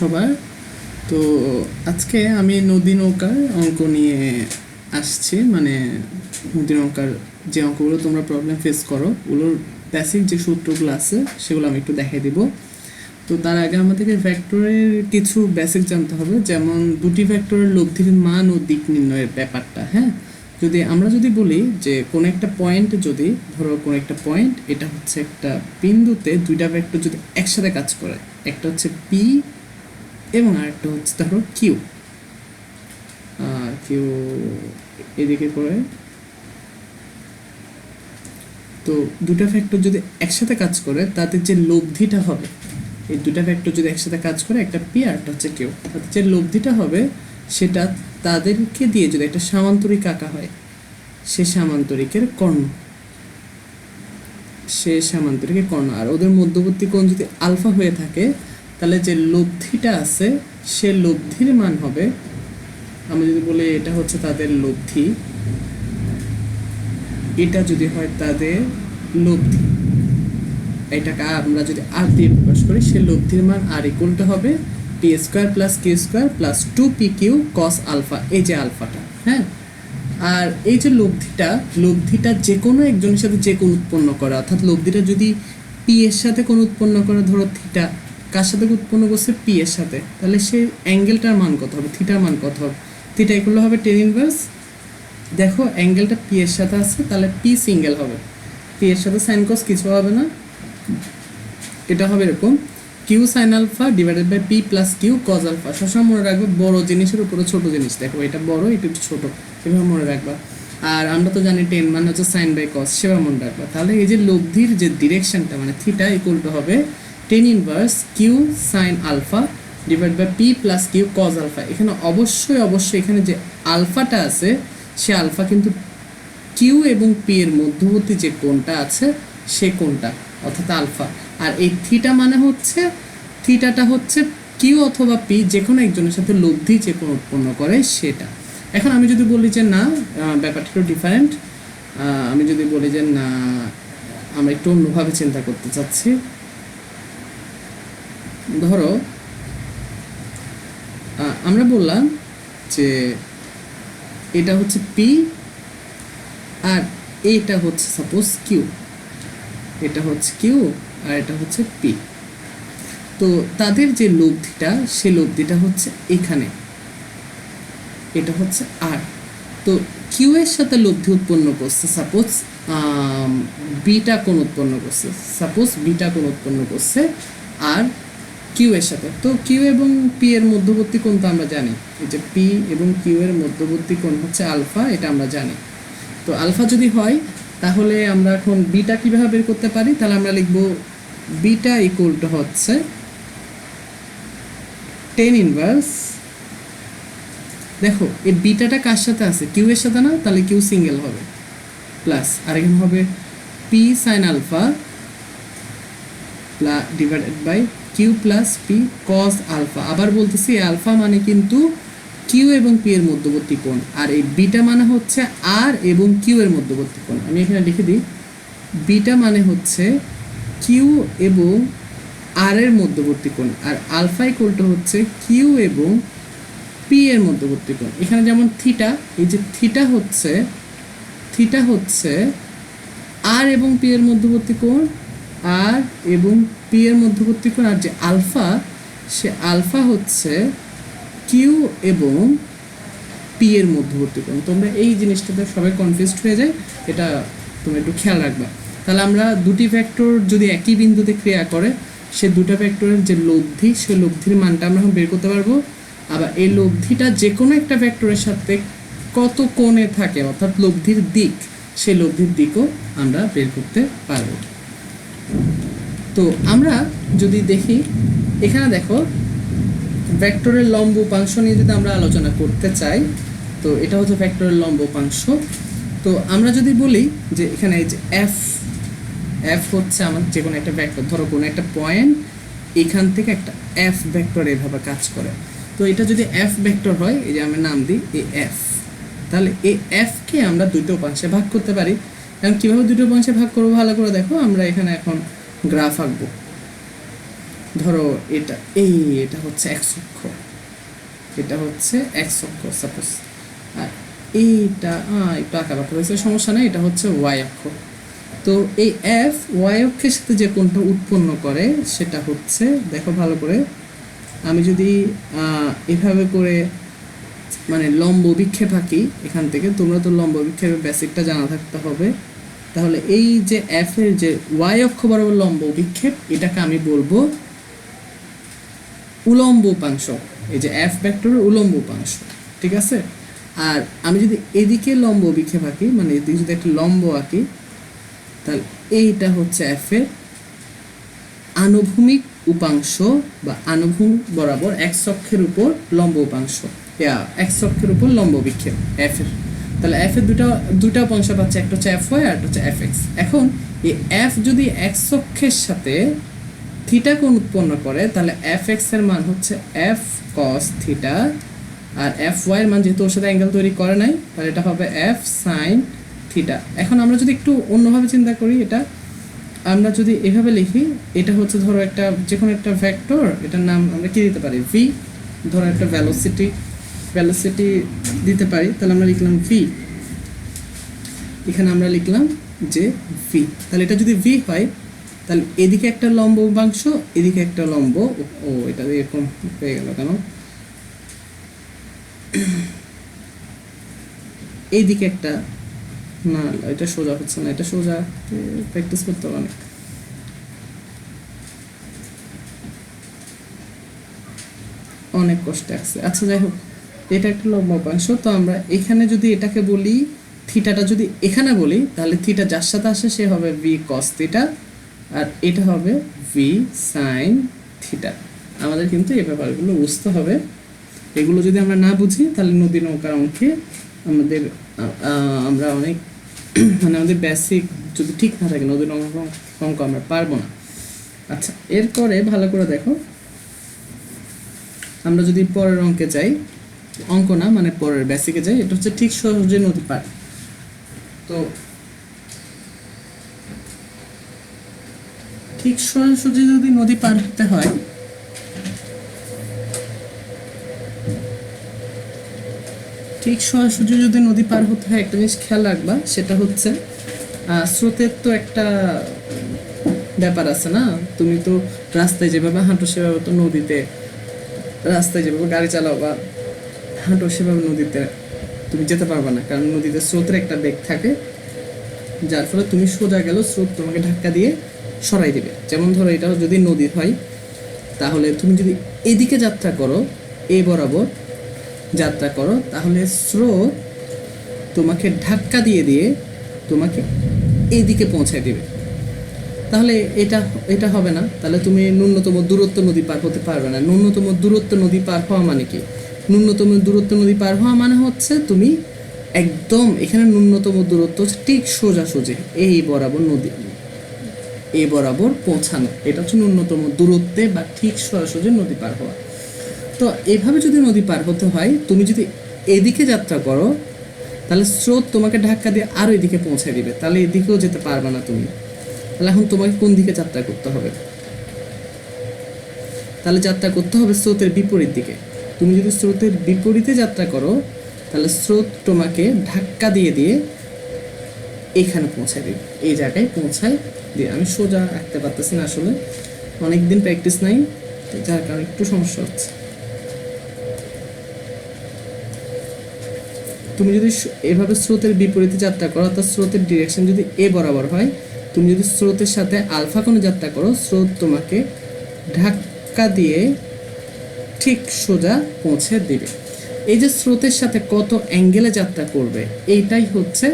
সবার। তো আজকে আমি নদী নৌকার অঙ্ক নিয়ে আসছি। মানে নদী নৌকার যে অঙ্কগুলো তোমরা প্রবলেম ফেস করো, ওগুলোর বেসিক যে সূত্রগুলো আছে, সেগুলো আমি একটু দেখাই দিব। তো তার আগে আমাদেরকে ভেক্টরের কিছু বেসিক জানতে হবে। যেমন দুটি ভেক্টরের লব্ধির মান ও দিক নির্ণয়ের ব্যাপারটা হ্যাঁ? যদি আমরা যদি বলি যে কোন একটা পয়েন্ট যদি, ধরো কোন একটা পয়েন্ট এটা হচ্ছে একটা বিন্দুতে দুইটা ভেক্টর যদি একসাথে কাজ করে, একটা হচ্ছে পি এবং আরেকটা হচ্ছে ধরো কিউ কিউ এদিকে করে তো দুটা ফ্যাক্টর যদি একসাথে কাজ করে তাদের যে লব্ধিটা হবে, এই দুটা ফ্যাক্টর যদি একসাথে কাজ করে, একটা পি আর একটা হচ্ছে কেউ তাদের যে লব্ধিটা হবে, সেটা তাদেরকে দিয়ে যদি একটা সামান্তরিক আঁকা হয়, সে সামান্তরিকের কর্ণ। সে সামান্তরিকের কর্ণ, আর ওদের মধ্যবর্তী কোণ যদি আলফা হয়ে থাকে তাহলে যে লব্ধিটা আছে, সে লব্ধির মান হবে আমরা যদি বলি এটা হচ্ছে তাদের লব্ধি, এটা যদি হয় তাদের লব্ধি। এটাকে আমরা যদি আর দিয়ে প্রকাশ করি, সে লব্ধির মান আর ইকুয়ালটা হবে P square plus Q square plus two P Q cos alpha এই যে আলফাটা হ্যাঁ? আর এই যে লব্ধিটা লব্ধিটা যে কোনো একজনের সাথে যে কোনো উৎপন্ন করা, অর্থাৎ লব্ধিটা যদি পি এর সাথে কোনো উৎপন্ন করা, ধরো থিটা কার সাথে উৎপন্ন করছে পি এর সাথে? তাহলে সেই অ্যাঙ্গেলটার মান কত হবে? থিটার মান কত হবে? থিটা এগুলো হবে টেন ইনভার্স দেখো অ্যাঙ্গেলটা পি এর সাথে আছে, তাহলে পি সিঙ্গেল হবে। পি এর সাথে সাইন কস কিছু হবে না। এটা হবে এরকম। Q sine alpha divided by P plus Q cos alpha সবসময় মনে রাখবে, বড় জিনিসের উপরে ছোট জিনিস। দেখো, এটা বড়, এটা একটু ছোট। এভাবে মনে রাখবা। আর আমরা তো জানি টেন মানে হচ্ছে সাইন বাই কস সেভাবে মনে রাখবা। তাহলে এই যে লব্ধির যে ডিরেকশনটা মানে থিটা ইকুয়াল টু হবে tan inverse Q sine alpha divide by P plus Q cos alpha এখানে অবশ্যই অবশ্যই এখানে যে আলফাটা আছে, সে আলফা কিন্তু কিউ এবং পি এর মধ্যবর্তী যে কোণটা আছে, সে কোণটা, অর্থাৎ আলফা। আর এই থিটা মানে হচ্ছে, থিটাটা হচ্ছে কিউ অথবা পি যে কোনো একজনের সাথে লব্ধি যে কোনো উৎপন্ন করে সেটা। এখন আমি যদি বলি যে না ব্যাপারটা একটু ডিফারেন্ট আমি যদি বলি যে না, আমরা একটু অন্যভাবে চিন্তা করতে চাচ্ছি। ধরো আমরা বললাম যে এটা হচ্ছে পি আর এইটা হচ্ছে সাপোজ কিউ এটা হচ্ছে কিউ আর এটা হচ্ছে পি তো তাদের যে লব্ধিটা, সে লব্ধিটা হচ্ছে এখানে। এটা হচ্ছে আর তো কিউ এর সাথে লব্ধি উৎপন্ন করছে সাপোজ বিটা কোন উৎপন্ন করছে সাপোজ বিটা কোণ উৎপন্ন করছে আর কিউ এর সাথে। তো কিউ এবং পি এর মধ্যবর্তী কোণ তো আমরা জানি। এই যে পি এবং কিউ এর মধ্যবর্তী কোণ হচ্ছে আলফা, এটা আমরা জানি। তো আলফা যদি হয়, তাহলে আমরা এখন বিটা কীভাবে বের করতে পারি? তাহলে আমরা লিখব বিটা ইকুয়াল টু হচ্ছে টেন ইনভার্স দেখো, এই বিটাটা কার সাথে আছে? কিউ এর সাথে না, তাহলে কিউ সিঙ্গেল হবে। প্লাস আর এখানে হবে P sine alpha divided by Q plus P cos alpha আবার বলতেছি আলফা মানে কিন্তু কিউ এবং পি এর মধ্যবর্তী কোণ। আর এই বিটা মানে হচ্ছে আর এবং কিউ এর মধ্যবর্তী কোণ। আমি এখানে লিখে দিই। বিটা মানে হচ্ছে কিউ এবং আর এর মধ্যবর্তী কোণ। আর আলফা ইকুয়ালটা হচ্ছে কিউ এবং পি এর মধ্যবর্তী কোণ। এখানে যেমন থিটা এই যে থিটা হচ্ছে থিটা হচ্ছে আর এবং পি এর মধ্যবর্তী কোণ আর এবং পি এর মধ্যবর্তী কোণ আর যে আলফা, সে আলফা হচ্ছে কিউ এবং পি এর মধ্যবর্তী কোণ। তোমরা এই জিনিসটাতে সবাই কনফিউজড হয়ে যায়, এটা তোমরা একটু খেয়াল রাখবা। তাহলে আমরা দুটি ভেক্টর যদি একই বিন্দুতে ক্রিয়া করে, সে দুটো ভেক্টরের যে লব্ধি, সে লব্ধির মানটা আমরা এখন বের করতে পারব। আবার এই লব্ধিটা যে কোনো একটা ভেক্টরের সাথে কত কোণে থাকে, অর্থাৎ লব্ধির দিক, সেই লব্ধির দিকও আমরা বের করতে পারব। তো আমরা যদি দেখি, এখানে দেখো ভেক্টরের লম্ব উপাংশ নিয়ে যদি আমরা আলোচনা করতে চাই, তো এটা হচ্ছে ভেক্টরের লম্ব উপাংশ। তো আমরা যদি বলি যে এখানে এই যে এফ এফ হচ্ছে আমার যে কোনো একটা ভেক্টর ধরো কোনো একটা পয়েন্ট এখান থেকে একটা এফ ভেক্টর এভাবে কাজ করে। তো এটা যদি এফ ভেক্টর হয়, এই যে আমি নাম দিই এ এফ তাহলে এই এফকে আমরা দুটো উপাংশে ভাগ করতে পারি। এখন কীভাবে দুটো উপাংশে ভাগ করব ভালো করে দেখো, আমরা এখানে এখন গ্রাফ আঁকবো। ধরো এটা, এই এটা হচ্ছে এক অক্ষ। এটা হচ্ছে এক অক্ষ সাপোজ আর এইটা একটু আঁকা বাঁকা হয়েছে সমস্যা নেই, এটা হচ্ছে ওয়াই অক্ষ। তো এই এফ ওয়াই অক্ষের সাথে যে কোনটা উৎপন্ন করে, সেটা হচ্ছে, দেখো ভালো করে, আমি যদি এভাবে করে মানে লম্ব বিক্ষেপ আঁকি এখান থেকে, তোমরা তো লম্ব বিক্ষেপের বেসিকটা জানা থাকতে হবে। তাহলে এই যে এফ এর যে ওয়াই অক্ষ বরাবর লম্ব বিক্ষেপ, এটাকে আমি বলব উলম্ব উপাংশ। এই যে এফ ভেক্টরের উলম্ব উপাংশ, ঠিক আছে? আর আমি যদি এদিকে লম্ব বিক্ষেপ আঁকি মানে এদিকে যদি একটা লম্ব আঁকি, তাহলে এইটা হচ্ছে এফ এর আনুভূমিক উপাংশ বা আনুভূমিক বরাবর এক অক্ষের উপর লম্ব উপাংশ। এক অক্ষের উপর লম্ব বিক্ষেপ এফ এর। তাহলে এফ এর দুটা দুটা উপাংশ পাচ্ছে, একটা হচ্ছে এফ ওয়াই আর একটা হচ্ছে এফ এক্স এখন এই এফ যদি এক্স অক্ষের সাথে থিটা কোণ উৎপন্ন করে, তাহলে এফ এক্সের মান হচ্ছে এফ কস থিটা আর এফ ওয়াই এর মান যেহেতু ওর সাথে অ্যাঙ্গেল তৈরি করে নাই, তাহলে এটা হবে এফ সাইন থিটা এখন আমরা যদি একটু অন্যভাবে চিন্তা করি এটা, আমরা যদি এভাবে লিখি, এটা হচ্ছে ধরো একটা যে কোনো একটা ভেক্টর এটার নাম আমরা কি দিতে পারি? ভি ধরো একটা ভ্যালোসিটি ভ্যালোসিটি দিতে পারি, তাহলে আমরা লিখলাম ভি এখানে আমরা লিখলাম যে ভি তাহলে এটা যদি ভি হয়, তাহলে এদিকে একটা লম্ব উপাংশ, এদিকে একটা লম্ব ও এটা এরকম হয়ে গেল কেন? এইদিকে একটা, না, এটা সোজা হচ্ছে না, এটা সোজা প্র্যাকটিস করতে হবে অনেক। অনেক কষ্টে আসছে আচ্ছা যাই হোক। এটা একটা লম্ব উপাংশ তো আমরা এখানে যদি এটাকে বলি, থিটাটা যদি এখানে বলি, তাহলে থিটা যার সাথে আসে সে হবে ভি কস থিটা আর এটা হবে ভি সাইন থিটা আমাদের কিন্তু এই ব্যাপারগুলো বুঝতে হবে। এগুলো যদি আমরা না বুঝি, তাহলে নদী নৌকার অঙ্কে আমাদের আমরা অনেক মানে আমাদের বেসিক যদি ঠিক না থাকে, নদী নৌকা অঙ্ক আমরা পারব না। আচ্ছা এরপরে ভালো করে দেখো। আমরা যদি পরের অঙ্কে যাই অঙ্ক না মানে পরের বেসিকে যাই, এটা হচ্ছে ঠিক সহজে নদী পার। তো ঠিক সোজাসুজি যদি নদী পার হতে হয়, ঠিক সোজাসুজি যদি নদী পার হতে হয়, একটা জিনিস খেয়াল রাখবা, সেটা হচ্ছে স্রোতের তো একটা ব্যাপার আছে না? তুমি তো রাস্তায় যেভাবে হাঁটো, সেভাবে তো নদীতে রাস্তায় যেভাবে গাড়ি চালাও বা হাঁটো সেভাবে নদীতে তুমি যেতে পারবে না, কারণ নদীতে স্রোতের একটা বেগ থাকে, যার ফলে তুমি সোজা গেল স্রোত তোমাকে ধাক্কা দিয়ে সরাই দিবে। যেমন ধরো এটা যদি নদী হয়, তাহলে তুমি যদি এদিকে যাত্রা করো এই বরাবর যাত্রা করো, তাহলে স্রোত তোমাকে ধাক্কা দিয়ে দিয়ে তোমাকে এইদিকে পৌঁছায় দেবে। তাহলে এটা এটা হবে না। তাহলে তুমি ন্যূনতম দূরত্ব নদী পার হতে পারবে না। ন্যূনতম দূরত্ব নদী পার হওয়া মানে কি? ন্যূনতম দূরত্ব নদী পার হওয়া মানে হচ্ছে তুমি একদম এখানে ন্যূনতম দূরত্ব হচ্ছে ঠিক সোজাসুজি এই বরাবর নদী। এ বরাবর পৌঁছানো, এটা হচ্ছে ন্যূনতম দূরত্বে বা ঠিক সোজাসুজি নদী পার হওয়া। তো এভাবে যদি নদী পার হতে হয়, তুমি যদি এদিকে যাত্রা করো, তাহলে স্রোত তোমাকে ধাক্কা দিয়ে আরও এদিকে পৌঁছে দিবে, তাহলে এদিকেও যেতে পারবে না তুমি। তাহলে এখন তোমাকে কোন দিকে যাত্রা করতে হবে? তাহলে যাত্রা করতে হবে স্রোতের বিপরীত দিকে। তুমি যদি স্রোতের বিপরীতে যাত্রা করো, তাহলে স্রোত তোমাকে ধাক্কা দিয়ে দিয়ে এখানে পৌঁছায় দিবে। এই জায়গায় পৌঁছায় দিয়ে আমি সোজা আঁকতে পারতেছি না আসলে। অনেকদিন প্র্যাকটিস নাই যার কারণে একটু সমস্যা হচ্ছে। তুমি যদি এভাবে স্রোতের বিপরীতে যাত্রা করো, অর্থাৎ স্রোতের ডিরেকশন যদি এ বরাবর হয়, তুমি যদি স্রোতের সাথে আলফা কোনো যাত্রা করো, স্রোত তোমাকে ধাক্কা দিয়ে ঠিক সোজা পৌঁছে দিবে। এই যে স্রোতের সাথে কত অ্যাঙ্গেলে যাত্রা করবে, এইটাই হচ্ছে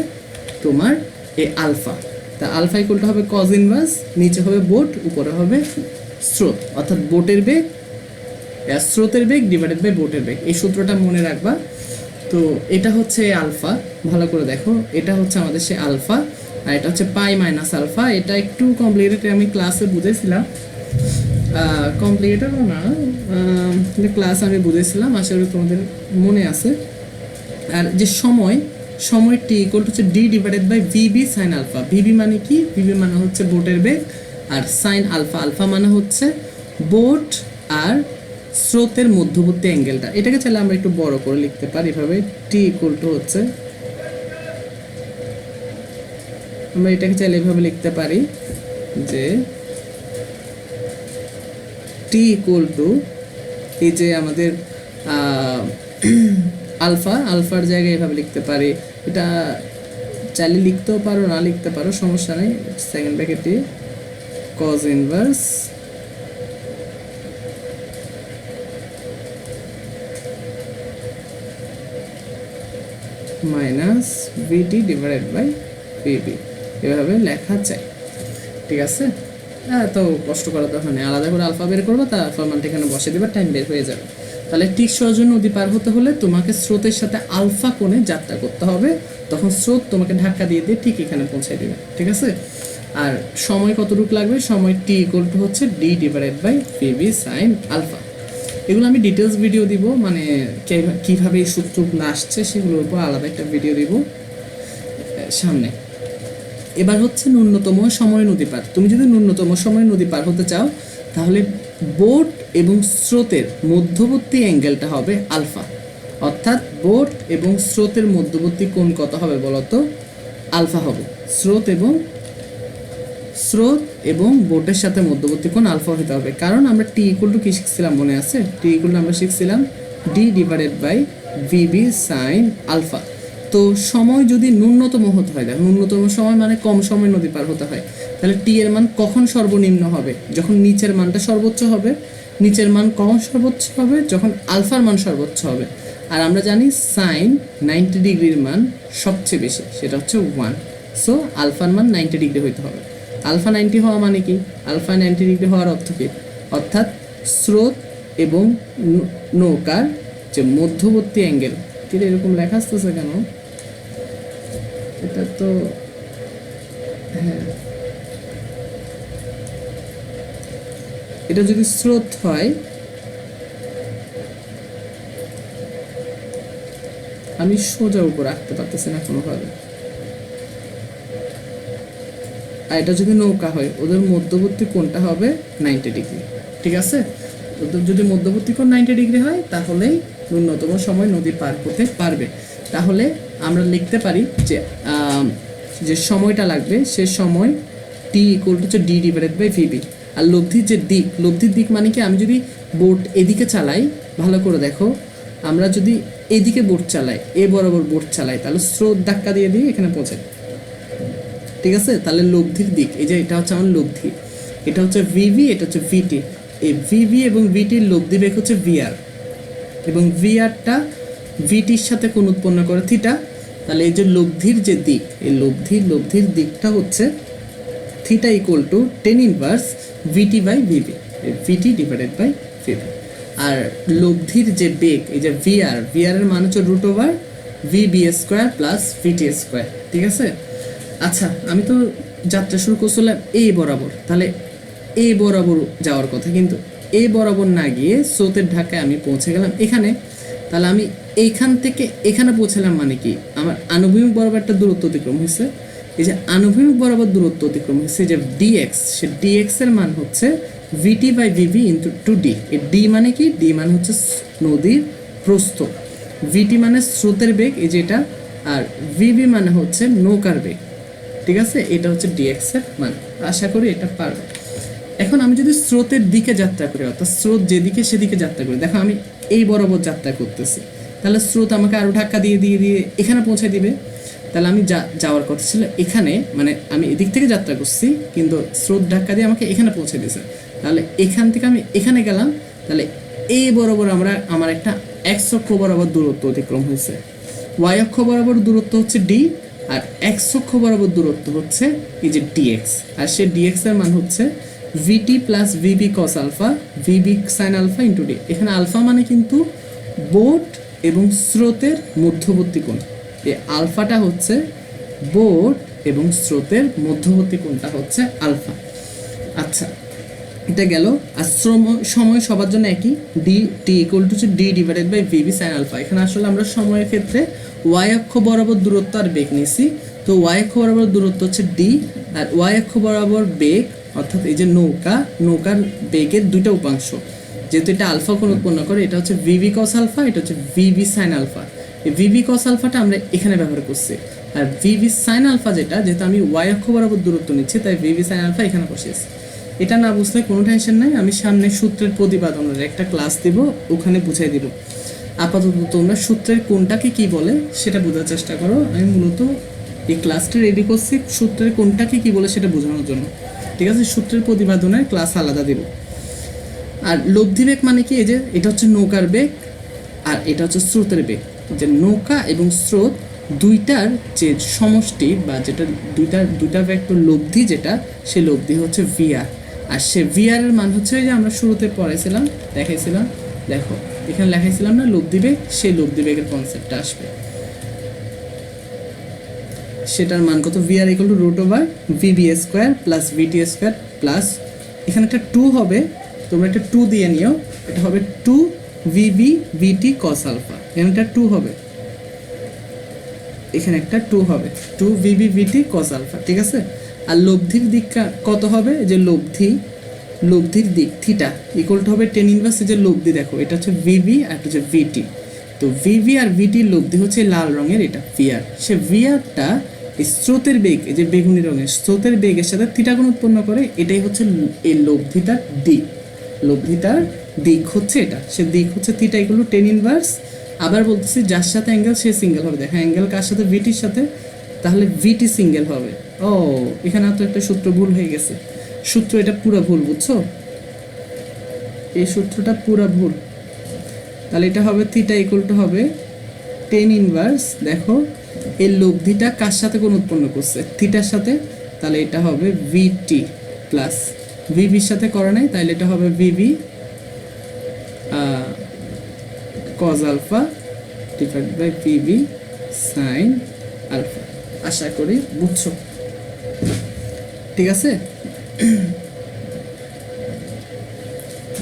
তোমার এই আলফা। তা আলফা ইকুয়ালটা হবে কজ ইনভার্স নিচে হবে বোট, উপরে হবে স্রোত। অর্থাৎ বোটের বেগ স্রোতের বেগ ডিভাইডেড বাই বোটের বেগ। এই সূত্রটা মনে রাখবা। তো এটা হচ্ছে আলফা। ভালো করে দেখো, এটা হচ্ছে আমাদের সে আলফা, আর এটা হচ্ছে পাই মাইনাস আলফা। এটা একটু কমপ্লিকেটেড আমি ক্লাসে বুঝেছিলাম। কমপ্লিকেটেডও না ক্লাস আমি বুঝেছিলাম, আশা করি তোমাদের মনে আছে। আর যে সময় সময় টি ইকুয়াল হচ্ছে D divided by VB sine alpha VB মানে কি? ভিবি মানে হচ্ছে বোটের বেগ, আর সাইন আলফা আলফা মানে হচ্ছে বোট আর স্রোতের মধ্যবর্তী অ্যাঙ্গেলটা। এটাকে চাইলে আমরা একটু বড় করে লিখতে পারি, এভাবে টি ইকুয়াল টু হচ্ছে। আমরা এটাকে চাইলে এভাবে লিখতে পারি যে টি ইকুয়াল টু এই যে আমাদের আলফা, আলফার জায়গায় এভাবে লিখতে পারি। এটা চাইলে লিখতেও পারো, না লিখতে পারো, সমস্যা নেই। সেকেন্ড ব্র্যাকেটে cos inverse minus VT divided by VB এভাবে লেখা চাই ঠিক আছে? হ্যাঁ তো কষ্ট করা দরকার নেই আলাদা করে আলফা বের করব তার আলফা মানটা এখানে বসে দেবে টাইম বের হয়ে যাবে। তাহলে ঠিক সহজে নদী পার হতে হলে তোমাকে স্রোতের সাথে আলফা কোণে যাত্রা করতে হবে। তখন স্রোত তোমাকে ধাক্কা দিয়ে দিয়ে ঠিক এখানে পৌঁছে দেবে, ঠিক আছে? আর সময় কতটুকু লাগবে? সময় টি ইকুয়াল টু হচ্ছে D divided by PB sine alpha. এগুলো আমি ডিটেলস ভিডিও দিব মানে কীভাবে এই সূত্রগুলো আসছে, সেগুলোর উপর আলাদা একটা ভিডিও দিব সামনে। এবার হচ্ছে ন্যূনতম সময় নদী পার। তুমি যদি ন্যূনতম সময় নদী পার হতে চাও, তাহলে বোট এবং স্রোতের মধ্যবর্তী অ্যাঙ্গেলটা হবে আলফা অর্থাৎ বোট এবং স্রোতের মধ্যবর্তী কোণ কত হবে বলতো? আলফা হবে। স্রোত এবং স্রোত এবং বোটের সাথে মধ্যবর্তী কোণ আলফা হতে হবে। কারণ আমরা টি ইকুয়াল টু কি শিখছিলাম, মনে আছে? টি ইকুয়াল আমরা শিখছিলাম D divided by VB sine alpha তো সময় যদি ন্যূনতম হতে হয়, দেখো ন্যূনতম সময় মানে কম সময় নদী পার হতে হয়, তাহলে টি এর মান কখন সর্বনিম্ন হবে? যখন নিচের মানটা সর্বোচ্চ হবে, নিচের মান কখন সর্বোচ্চ হবে, যখন আলফার মান সর্বোচ্চ হবে। আর আমরা জানি সাইন নাইনটি ডিগ্রির মান সবচেয়ে বেশি, সেটা হচ্ছে ওয়ান। সো আলফার মান নাইনটি ডিগ্রি হইতে হবে। আলফা নাইনটি হওয়া মানে কি? আলফা নাইনটি ডিগ্রি হওয়ার অর্থ কি? অর্থাৎ স্রোত এবং নৌকার যে মধ্যবর্তী অ্যাঙ্গেল। ঠিক এরকম লেখা আসতেছে কেন? এটা তো হ্যাঁ। এটা যদি স্রোত হয়, আমি সোজা উপর রাখতে পারতেছি না কোনোভাবে। আর এটা যদি নৌকা হয়, ওদের মধ্যবর্তী কোণটা হবে নাইনটি ডিগ্রি ঠিক আছে? ওদের যদি মধ্যবর্তী কোণ নাইনটি ডিগ্রি হয়, তাহলেই ন্যূনতম সময় নদী পার করতে পারবে। তাহলে আমরা লিখতে পারি যে যে সময়টা লাগবে, সে সময় টি ইকুয়াল টু হচ্ছে ডি ডিভাইডেড বাই ভিবি আর লব্ধির যে দিক, লব্ধির দিক মানে কি? আমি যদি বোট এদিকে চালাই, ভালো করে দেখো, আমরা যদি এদিকে বোট চালাই এ বরাবর বোট চালাই, তাহলে স্রোত ধাক্কা দিয়ে দিয়ে এখানে পৌঁছে ঠিক আছে? তাহলে লব্ধির দিক, এই যে এটা হচ্ছে আমার লব্ধি। এটা হচ্ছে ভিভি এটা হচ্ছে ভিটি এই ভিভি এবং ভিটির লব্ধি বেগ হচ্ছে ভিআর এবং ভিআরটা ভিটির সাথে কোন উৎপন্ন করে থিটা, তাহলে এই যে লব্ধির যে দিক, এই লব্ধির লব্ধির দিকটা হচ্ছে theta equal to ten inverse VT by VV VT divided by VV আর লব্ধির যে বেগ, এই যে ভিআর ভিআর এর মান হচ্ছে root over V B square plus VT square ঠিক আছে? আচ্ছা আমি তো যাত্রা শুরু করছিলাম এই বরাবর, তাহলে এই বরাবর যাওয়ার কথা, কিন্তু এই বরাবর না গিয়ে স্রোতের ঢাকায় আমি পৌঁছে গেলাম। এখানে তাহলে আমি এইখান থেকে এখানে পৌঁছালাম মানে কি? আমার আনুভূমিক বরাবর একটা দূরত্ব অতিক্রম হয়েছে। এই যে আনুভূমিক বরাবর দূরত্ব অতিক্রম হয়েছে যে ডিএক্স সে ডিএক্স এর মান হচ্ছে VT by VV into two D এই ডি মানে কি? ডি মানে হচ্ছে নদীর প্রস্থ। ভিটি মানে স্রোতের বেগ, এই যেটা আর ভিভি মানে হচ্ছে নৌকার বেগ। ঠিক আছে? এটা হচ্ছে ডিএক্স এর মান। আশা করি এটা পারবে। এখন আমি যদি স্রোতের দিকে যাত্রা করি, অর্থাৎ স্রোত যেদিকে সেদিকে যাত্রা করি, দেখো আমি এই বরাবর যাত্রা করতেছি। তাহলে স্রোত আমাকে আরও ধাক্কা দিয়ে দিয়ে দিয়ে এখানে পৌঁছে দিবে। তাহলে আমি যা, যাওয়ার কথা ছিল এখানে মানে আমি এদিক থেকে যাত্রা করছি, কিন্তু স্রোত ধাক্কা দিয়ে আমাকে এখানে পৌঁছে দিয়েছে। তাহলে এখান থেকে আমি এখানে গেলাম, তাহলে এই বরাবর আমরা, আমার একটা এক্স অক্ষ বরাবর দূরত্ব অতিক্রম হয়েছে। ওয়াই অক্ষ বরাবর দূরত্ব হচ্ছে ডি, আর এক্স অক্ষ বরাবর দূরত্ব হচ্ছে এই যে ডিএক্স আর সে ডিএক্স এর মান হচ্ছে VT plus VB cos alpha VB sine alpha into D এখানে আলফা মানে কিন্তু বোট এবং স্রোতের মধ্যবর্তী কোণ। এই আলফাটা হচ্ছে বোট এবং স্রোতের মধ্যবর্তী কোণটা হচ্ছে আলফা আচ্ছা এটা গেল। আর শ্রম, সময় সবার জন্য একই। D T equal to D divided by VB sine alpha এখানে আসলে আমরা সময়ের ক্ষেত্রে ওয়াই অক্ষ বরাবর দূরত্ব আর বেগ নিছি তো ওয়াই অক্ষ বরাবর দূরত্ব হচ্ছে ডি আর ওয়াই অক্ষ বরাবর বেগ, অর্থাৎ এই যে নৌকা, নৌকার বেগের দুইটা উপাংশ। যেহেতু এটা আলফা কোণ উৎপন্ন করে, এটা হচ্ছে ভিভি কস আলফা, এটা হচ্ছে ভিভি সাইন আলফা। এই ভিভি কস আলফাটা আমরা এখানে ব্যবহার করছি। আর ভিভি সাইন আলফা যেটা, যেহেতু আমি ওয়াই অক্ষ বরাবর দূরত্ব নিচ্ছি, তাই ভিভি সাইন আলফা এখানে বসিয়েছি। এটা না বুঝলে কোনো টেনশন নাই, আমি সামনে সূত্রের প্রতিপাদনের একটা ক্লাস দিব, ওখানে বুঝাই দিব। আপাতত তোমরা সূত্রের কোনটাকে কি বলে, সেটা বোঝার চেষ্টা করো। আমি মূলত এই ক্লাসটা রেডি করছি, সূত্রের কোনটাকে কি বলে সেটা বোঝানোর জন্য। ঠিক আছে? সূত্রের প্রতিপাদনের ক্লাস আলাদা দিব। আর লব্ধি বেগ মানে কি? এই যে, এটা হচ্ছে নৌকার বেগ, আর এটা হচ্ছে স্রোতের বেগ। যে নৌকা এবং স্রোত দুইটার যে সমষ্টি বা যেটা দুইটার, দুইটা ভেক্টর লব্ধি যেটা, সে লব্ধি হচ্ছে ভিআর আর সে ভিআর এর মান হচ্ছে যে আমরা শুরুতে পড়াইছিলাম, দেখাইছিলাম। দেখো, এখানে লেখাইছিলাম না, লব্ধি বেগ সেই লব্ধি বেগের কনসেপ্টটা আসবে। সেটার মান কত? VR equal to root over VB square plus VT square plus এখানে একটা টু হবে, তোমরা একটা টু দিয়ে নিও। এটা হবে two VB VT cos alpha এখানে একটা টু হবে। এখানে একটা টু হবে। Two VB VT cos alpha ঠিক আছে? আর লব্ধির দিক কা- কত হবে? যে লব্ধি, লব্ধির দিক থিটা ইকুয়াল টু হবে টেন ইনভার্স যে লব্ধি দেখো, এটা হচ্ছে ভিবি আর এটা হচ্ছে ভিটি তো ভিভি আর ভিটির লব্ধি হচ্ছে লাল রঙের, এটা ভিআর সে ভিআরটা স্রোতের বেগ, এই যে বেগুনি রঙের স্রোতের বেগের সাথে থিটা কোণ উৎপন্ন করে, এটাই হচ্ছে এই লব্ধিটার দিক। লব্ধিটার দিক হচ্ছে এটা। সে দিক হচ্ছে থিটা এগুলো টেন ইনভার্স আবার বলতেছি, যার সাথে অ্যাঙ্গেল সে সিঙ্গেল হবে। দেখো অ্যাঙ্গেল কার সাথে? ভিটির সাথে। তাহলে ভিটি সিঙ্গেল হবে। ও, এখানে তো একটা সূত্র ভুল হয়ে গেছে। সূত্র এটা পুরো ভুল, বুঝছ? এই সূত্রটা পুরো ভুল। তাহলে এটা হবে থিটা ইকুয়াল টু হবে টেন ইনভার্স দেখো এই লব্ধিটা কার সাথে কোন উৎপন্ন করছে? থিটার সাথে, তাহলে এটা হবে ভিটি প্লাস ভিভির সাথে করা নাই, তাহলে এটা হবে VV cos alpha divide by VV sine alpha আশা করি বুঝছ। ঠিক আছে?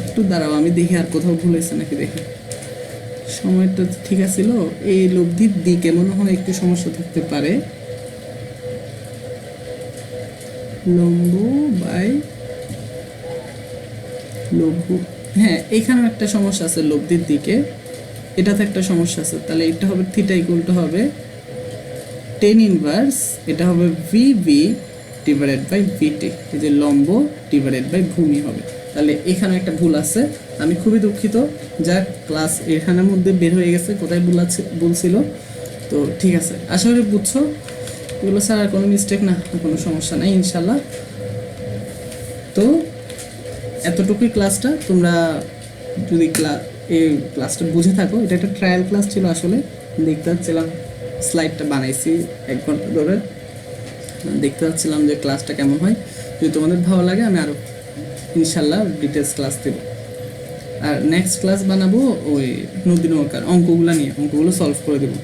একটু দাঁড়াও, আমি দেখি আর কোথাও ভুল হয়েছে নাকি দেখি। সময়টা ঠিক আছিল। এই লব্ধির দিকে মনে হয় একটু সমস্যা থাকতে পারে। লম্ব বাই লঘু। হ্যাঁ এখানেও একটা সমস্যা আছে লব্ধির দিকে। এটাতে একটা সমস্যা আছে। তাহলে এটা হবে থিটা ইকুয়াল টু হবে টেন ইনভার্স এটা হবে ভিবি ডিভাইডেড বাই ভিটি এই যে লম্ব ডিভাইডেড বাই ভূমি হবে। তাহলে এখানে একটা ভুল আছে। আমি খুবই দুঃখিত। যা ক্লাস এখানের মধ্যে বের হয়ে গেছে, কোথায় ভুল আছে, ভুল ছিল। তো ঠিক আছে, আশা করি বুঝছ। এগুলো স্যার আর কোনো মিস্টেক না, কোনো সমস্যা নাই ইনশাল্লাহ তো এতটুকুই ক্লাসটা তোমরা যদি ক্লাস এই ক্লাসটা বুঝে থাকো, এটা একটা ট্রায়াল ক্লাস ছিল আসলে। দেখতে পাচ্ছিলাম স্লাইডটা বানাইছি এক ঘণ্টা ধরে। দেখতে পাচ্ছিলাম যে ক্লাসটা কেমন হয়। যদি তোমাদের ভালো লাগে, আমি আরও ইনশাল্লাহ ডিটেলস ক্লাস দেব। আর নেক্সট ক্লাস বানাবো ওই নদী নৌকার অঙ্কগুলো নিয়ে, অঙ্কগুলো সলভ করে দেবো।